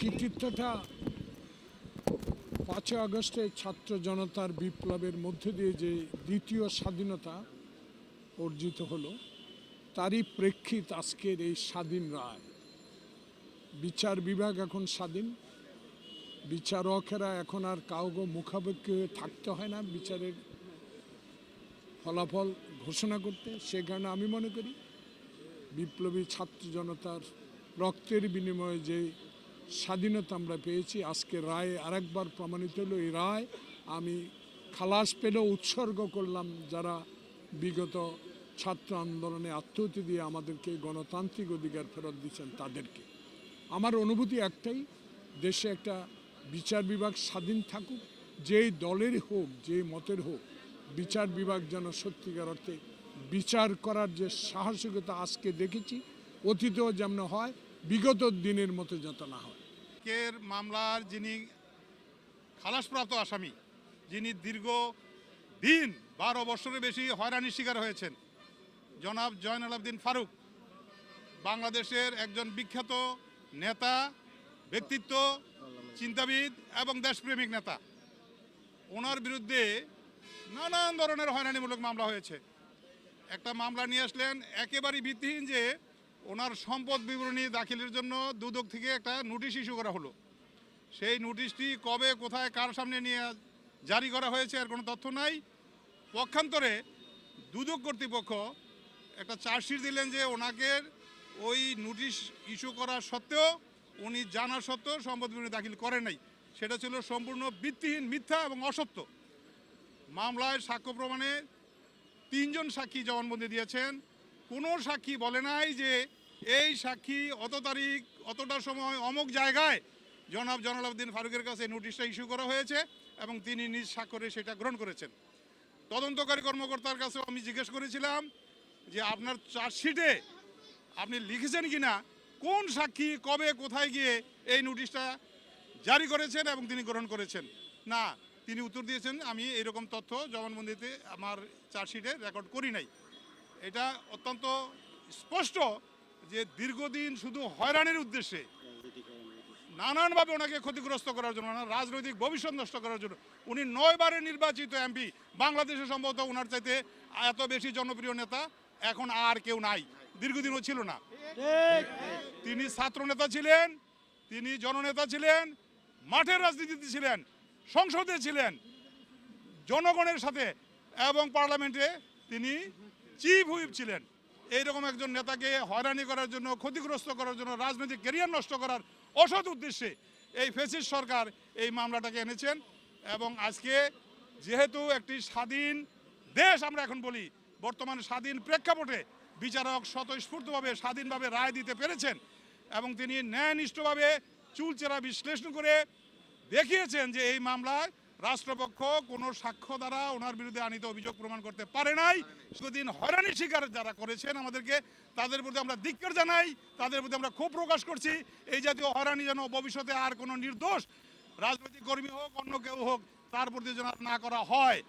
কৃতিত্বটা পাঁচই আগস্টে ছাত্র জনতার বিপ্লবের মধ্যে দিয়ে যে দ্বিতীয় স্বাধীনতা অর্জিত হলো, তারই প্রেক্ষিত আজকের এই স্বাধীন রায়। বিচার বিভাগ এখন স্বাধীন, বিচারকেরা এখন আর কাউকে মুখাপেক্ষি হয়ে থাকতে হয় না বিচারের ফলাফল ঘোষণা করতে। সে কারণে আমি মনে করি, বিপ্লবী ছাত্র জনতার রক্তের বিনিময়ে যে স্বাধীনতা আমরা পেয়েছি। আজকে রায় আরেকবার প্রমাণিত হলো, এই রায় আমি খালাস পেলেও উৎসর্গ করলাম যারা বিগত ছাত্র আন্দোলনে আত্মহতি দিয়ে আমাদেরকে গণতান্ত্রিক অধিকার ফেরত দিচ্ছেন তাদেরকে। আমার অনুভূতি একটাই, দেশে একটা বিচার বিভাগ স্বাধীন থাকুক, যেই দলের হোক যে মতের হোক, বিচার বিভাগ যেন সত্যিকার অর্থে বিচার করার যে সাহসিকতা আজকে দেখেছি, অতীতেও যেমন হয় বিগত দিনের মতো যাতে না হয়। কের মামলার যিনি খালাসপ্রাপ্ত আসামি, যিনি দীর্ঘ দিন বারো বছরের বেশি হয়রানির শিকার হয়েছেন, জনাব জয়নাল আবদিন ফারুক, বাংলাদেশের একজন বিখ্যাত নেতা, ব্যক্তিত্ব, চিন্তাবিদ এবং দেশপ্রেমিক নেতা। ওনার বিরুদ্ধে নানান ধরনের হয়রানিমূলক মামলা হয়েছে। একটা মামলা নিয়ে আসলেন একেবারেই ভিত্তিহীন যে ওনার সম্পদ বিবরণী দাখিলের জন্য দুদক থেকে একটা নোটিশ ইস্যু করা হলো। সেই নোটিশটি কবে, কোথায়, কার সামনে নিয়ে জারি করা হয়েছে আর কোনো তথ্য নাই। পক্ষান্তরে দুদক কর্তৃপক্ষ একটা চার্জশিট দিলেন যে ওনাকে ওই নোটিশ ইস্যু করা সত্ত্বেও উনি জানা সত্ত্বেও সম্পদ বিবরণী দাখিল করে নাই। সেটা ছিল সম্পূর্ণ ভিত্তিহীন, মিথ্যা এবং অসত্য। মামলায় সাক্ষ্য প্রমাণে তিনজন সাক্ষী জবানবন্দি দিয়েছেন। কোনো সাক্ষী বলে নাই যে এই সাক্ষী অত তারিখ, অতটা সময় অমুক জায়গায় জনাব জনালাউদ্দিন ফারুকের কাছে নোটিশটা ইস্যু করা হয়েছে এবং তিনি নিজ স্বাক্ষরে সেটা গ্রহণ করেছেন। তদন্তকারী কর্মকর্তার কাছেও আমি জিজ্ঞেস করেছিলাম যে আপনার চার্জশিটে আপনি লিখেছেন কি না কোন সাক্ষী, কবে, কোথায় গিয়ে এই নোটিশটা জারি করেছেন এবং তিনি গ্রহণ করেছেন। না, তিনি উত্তর দিয়েছেন, আমি এরকম তথ্য জবানবন্দিতে আমার চার্জশিটে রেকর্ড করি নাই। এটা অত্যন্ত স্পষ্ট যে দীর্ঘদিন শুধু হয়রানির উদ্দেশ্যে নানানভাবে ওনাকে ক্ষতিগ্রস্ত করার জন্য রাজনৈতিক ভবিষ্যৎ নষ্ট করার জন্য, উনি নয়বারে নির্বাচিত এমপি, বাংলাদেশে সম্ভবত ওনার চাইতে এত বেশি জনপ্রিয় নেতা এখন আর কেউ নাই। দীর্ঘদিনও ছিল না। তিনি ছাত্র নেতা ছিলেন, তিনি জননেতা ছিলেন, মাঠের রাজনীতিতে ছিলেন, সংসদে ছিলেন, জনগণের সাথে এবং পার্লামেন্টে তিনি চিফ হুইপ ছিলেন। এইরকম একজন নেতাকে হয়রানি করার জন্য, ক্ষতিগ্রস্ত করার জন্য, রাজনৈতিক ক্যারিয়ার নষ্ট করার অসৎ উদ্দেশ্যে এই ফেসিস সরকার এই মামলাটাকে এনেছেন এবং আজকে যেহেতু একটি স্বাধীন দেশ আমরা এখন বলি, বর্তমান স্বাধীন প্রেক্ষাপটে বিচারক স্বতঃস্ফূর্তভাবে স্বাধীনভাবে রায় দিতে পেরেছেন এবং তিনি ন্যায়নিষ্ঠভাবে চুলচেরা বিশ্লেষণ করে দেখিয়েছেন যে এই মামলায় রাষ্ট্রপক্ষ কোনো সাক্ষ্য দ্বারা ওনার বিরুদ্ধে আনিত অভিযোগ প্রমাণ করতে পারে নাই। সেদিন হয়রানি শিকার যারা করেছেন আমাদেরকে, তাদের প্রতি আমরা ধিক্কার জানাই, তাদের প্রতি আমরা ক্ষোভ প্রকাশ করছি। এই জাতীয় হয়রানি যেন ভবিষ্যতে আর কোনো নির্দোষ, রাজনৈতিক কর্মী হোক, অন্য কেউ হোক, তার প্রতি যেন না করা হয়।